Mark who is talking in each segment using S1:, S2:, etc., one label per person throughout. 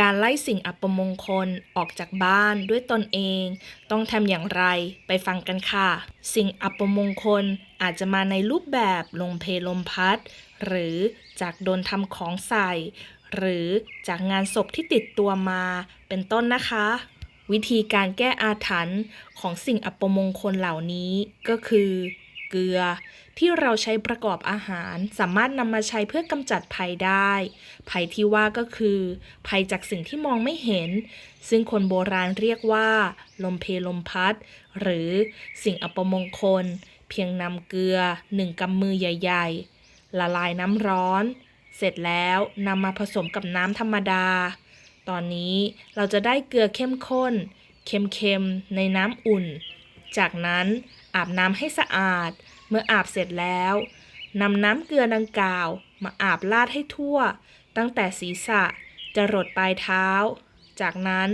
S1: การไล่สิ่งอัปมงคลออกจากบ้านด้วยตนเอง ต้องทำอย่างไรไปฟังกันค่ะ สิ่งอัปมงคลอาจจะมาในรูปแบบลมเพลมพัด หรือจากโดนทำของใส่ หรือจากงานศพที่ติดตัวมา เป็นต้นนะคะ วิธีการแก้อาถรรพ์ของสิ่งอัปมงคลเหล่านี้ก็คือ เกลือ ที่เราใช้ประกอบอาหาร สามารถนำมาใช้เพื่อกำจัดภัยได้ ภัยที่ว่าก็คือ ภัยจากสิ่งที่มองไม่เห็น ซึ่งคนโบราณเรียกว่า ลมเพลมพัด หรือสิ่งอัปมงคล เพียงนำเกลือหนึ่งกำมือใหญ่ ๆ ละลายน้ำร้อน เสร็จแล้วนำมาผสมกับน้ำธรรมดา ตอนนี้เราจะได้เกลือเข้มข้น เค็มๆ ในน้ำอุ่น จากนั้นอาบน้ำให้สะอาด เมื่ออาบเสร็จแล้วนำน้ำเกลือดังกล่าว มาอาบลาดให้ทั่ว ตั้งแต่ศีรษะจะรดปลายเท้า จากนั้น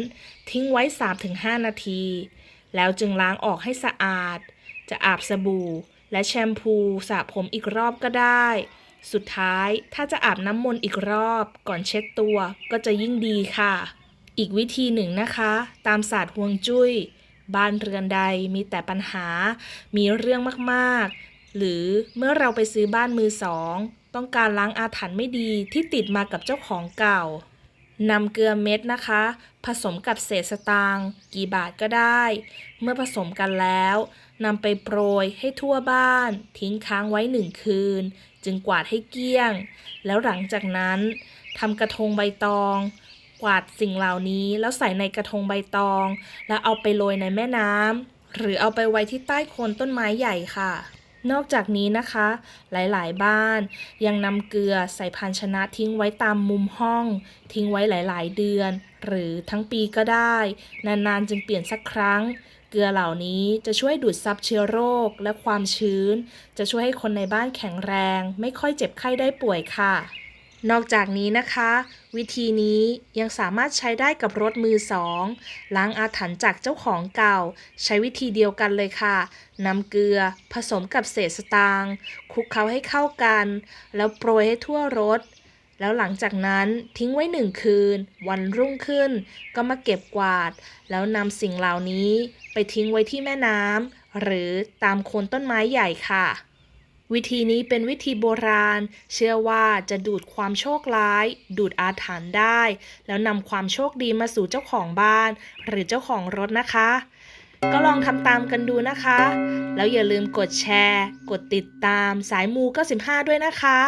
S1: ทิ้งไว้ 3-5 นาที แล้วจึงล้างออกให้สะอาด จะอาบสบู่ และแชมพูสระผมอีกรอบก็ได้ สุดท้ายถ้าจะอาบน้ำมนต์อีกรอบ ก่อนเช็ดตัวก็จะยิ่งดีค่ะ อีกวิธีหนึ่งนะคะ ตามศาสตร์ฮวงจุ้ย บ้านเรือนใดมีแต่ปัญหา มีเรื่องมากๆ หรือเมื่อเราไปซื้อบ้านมือสอง ต้องการล้างอาถรรพ์ไม่ดีที่ติดมากับเจ้าของเก่านำเกลือเม็ดนะคะ ผสมกับเศษสตางค์กี่บาทก็ได้ เมื่อผสมกันแล้วนำไปโปรยให้ทั่วบ้าน ทิ้งค้างไว้หนึ่งคืน จึงกวาดให้เกลี้ยง แล้วหลังจากนั้นทำกระทงใบตอง กวาดสิ่งเหล่านี้ แล้วใส่ในกระทงใบตอง แล้วเอาไปโรยในแม่น้ำหรือเอาไปไว้ที่ใต้โคนต้นไม้ใหญ่ค่ะ นอกจากนี้นะคะ หลายๆ บ้าน ยังนำเกลือใส่ภาชนะทิ้งไว้ตามมุมห้อง ทิ้งไว้หลาย ๆ เดือน หรือทั้งปีก็ได้ นาน ๆ จึงเปลี่ยนสักครั้งเกลือเหล่านี้จะช่วยดูดซับเชื้อโรคและความชื้น จะช่วยให้คนในบ้านแข็งแรง ไม่ค่อยเจ็บไข้ได้ป่วยค่ะ นอกจากนี้นะคะ วิธีนี้ยังสามารถใช้ได้กับรถมือสองล้างอาถรรพ์จากเจ้าของเก่า ใช้วิธีเดียวกันเลยค่ะนำเกลือผสมกับเศษสตางค์คลุกเคล้าให้เข้ากัน แล้วโปรยให้ทั่วรถ แล้วหลังจากนั้นทิ้งไว้หนึ่งคืน วันรุ่งขึ้น ก็มาเก็บกวาด แล้วนำสิ่งเหล่านี้ไปทิ้งไว้ที่แม่น้ำหรือตามโคนต้นไม้ใหญ่ค่ะ วิธีนี้เป็นวิธีโบราณ เชื่อว่าจะดูดความโชคร้าย ดูดอาถรรพ์ได้ แล้วนำความโชคดีมาสู่เจ้าของบ้าน หรือเจ้าของรถนะคะ ก็ลองทำตามกันดูนะคะ แล้วอย่าลืมกดแชร์ กดติดตามสายมู95ด้วยนะคะ